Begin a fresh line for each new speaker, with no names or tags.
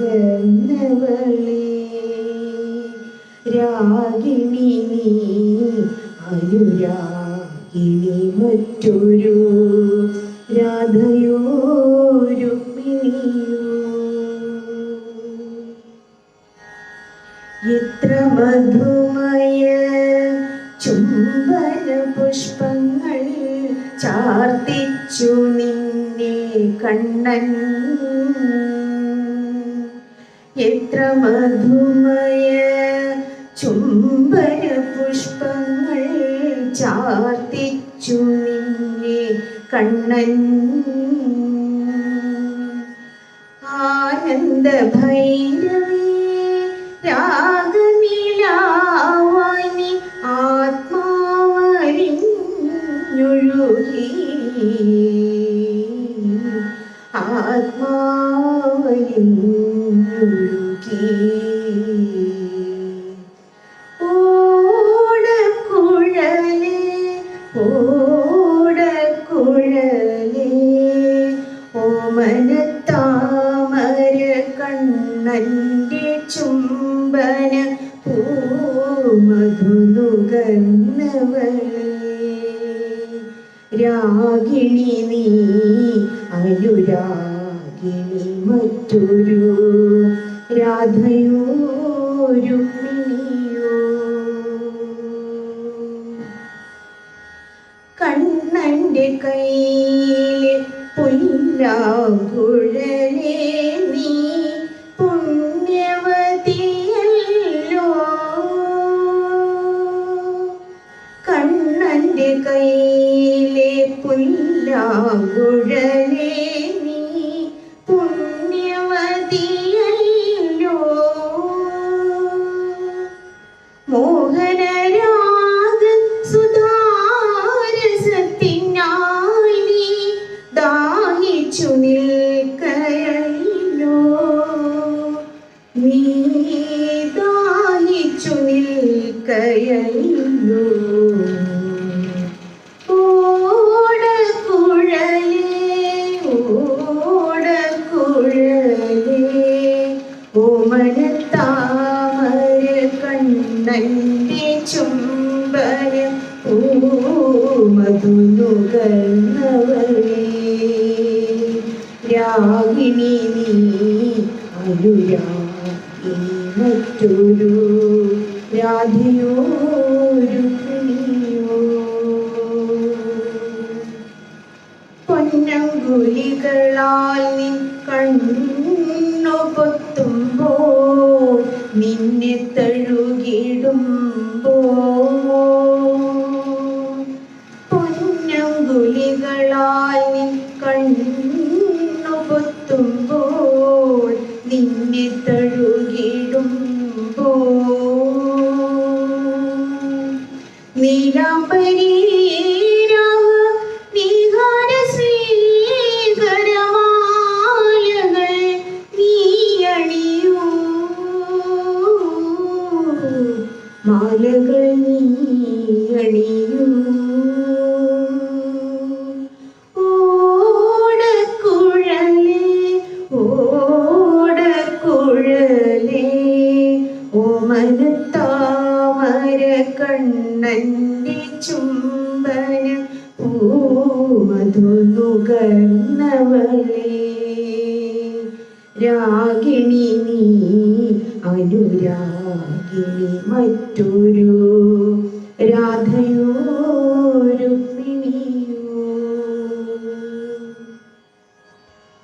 പൂമധുനുകർന്നവളേ രാഗിണി നീ അനുരാഗിണി മറ്റൊരു രാധയോ രുക്മിണിയോ എത്ര മധുമയ ചുംബന പുഷ്പങ്ങൾ ചാർത്തിച്ചു നിന്നെ കണ്ണൻ. എത്ര മധുമയ ചുംബര പുഷ്പങ്ങൾ ചാർത്തിച്ചു നിന്നെ കണ്ണൻ. ആനന്ദ ഓടക്കുഴലേ ഓടക്കുഴലേ ഓമനത്താമര കണ്ണന്റെ ചുംബന പൂമധുനുകർന്നവളേ രാഗിണി നീ അനുരാഗിണി മറ്റൊരു രാധയോ കണ്ണന്റെ കയ്യിലെ പുല്ലാങ്കുഴലേ നീ പുണ്യവതിയല്ലോ. കണ്ണന്റെ കയ്യിലെ പുല്ലാങ്കുഴലേ സുധാരസത്തിനായി നീ ദാഹിച്ചു നിൽക്കയല്ലോ. നീ ദാഹിച്ചു നിൽക്കയല്ലോ. ഓമനത്താമര കണ്ണന്റെ ചുംബന അനുരാഗിണി മറ്റൊരു രാധയോ പൊന്നങ്കുലികളാൽ നിൻ കണ്ണു പൊത്തുമ്പോൾ നിന്നെ തഴുകിടുമ്പോ തഴുകിടുമ്പോ നീലാംബരീരാഗ നീഹാര ശ്രീകരമാലകൾ നീ അണിയൂ മാലകൾ നീ അണിയൂ കണ്ണന്റെ ചുംബന പൂമധുനുകർന്നവളേ രാഗിണി നീ അനുരാഗിണി മറ്റൊരു. രാധയോ